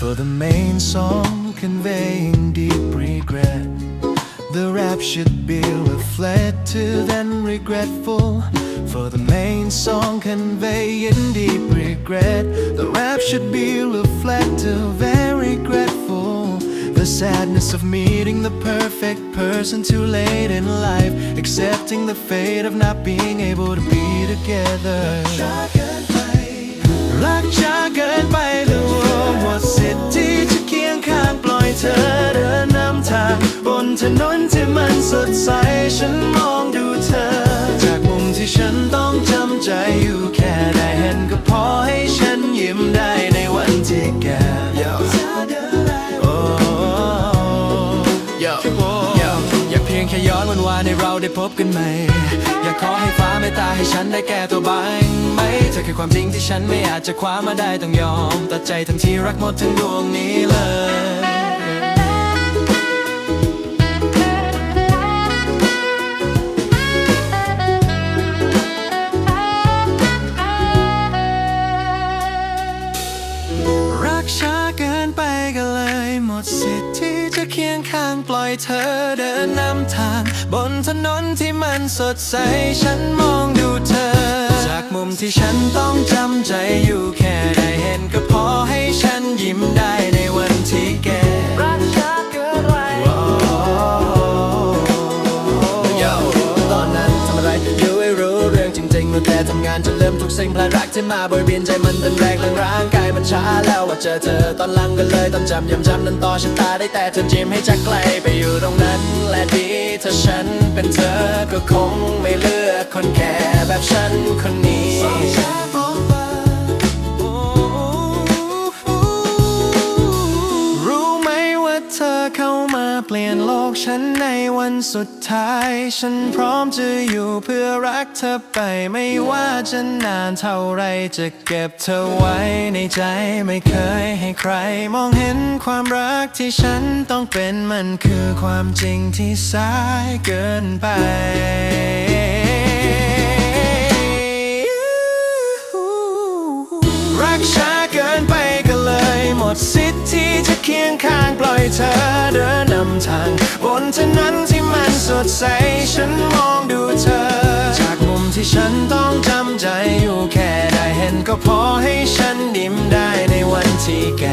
For the main song conveying deep regret. The rap should be reflective and regretful. For the main song conveying deep regret The rap should be reflective and regretful. The sadness of meeting the perfect person too late in life. Accepting the fate of not being able to be together ว่ ย้อนวันวานในเราได้พบกันใหม่อยากขอให้ฟ้าเมตตาให้ฉันได้แก้ตัวบ้างไหมเธอคือความจริงที่ฉันไม่อาจจะคว้ามาได้ต้องยอมตัดใจทั้งที่รักหมดทั้งดวงนี้เลย ยงข้างปล่อยเธอเดินนำทาง บนถนนที่มันสดใส ฉันมองดูเธอ จากมุมที่ฉันต้องจำใจอยู่แค่ได้เห็นก็พอให้ฉันยิ้มได้ แต่ทำงานจนเริ่มทุกสิ่งพลายรักที่มาบริเวียนใจมันเต้นแรงแรงร่างกายมันช้าแล้วว่าเจอเธอตอนหลังก็เลยต้องจำยำจำนั้นต่อฉันตาได้แต่เธอจิ้มให้จากไกลไปอยู่ตรงนั้น และดีถ้าฉันเป็นเธอก็คงไม่เลือกคนแก่ ปลี่ยนโลกฉันในวันสุดท้าย ฉันพร้อมจะอยู่เพื่อรักเธอไปไม่ว่าจะนานเท่าไรจะเก็บเธอไว้ในใจไม่เคยให้ใคร มองเห็นความรักที่ฉันต้องเป็นมันคือความจริงที่สายเกินไป เคียงข้างปล่อยเธอเดินนำทาง บนถนนที่มันสดใส ฉันมองดูเธอ จากมุมที่ฉันต้องจำใจอยู่แค่ได้เห็นก็พอให้ฉันยิ้มได้ในวันที่แก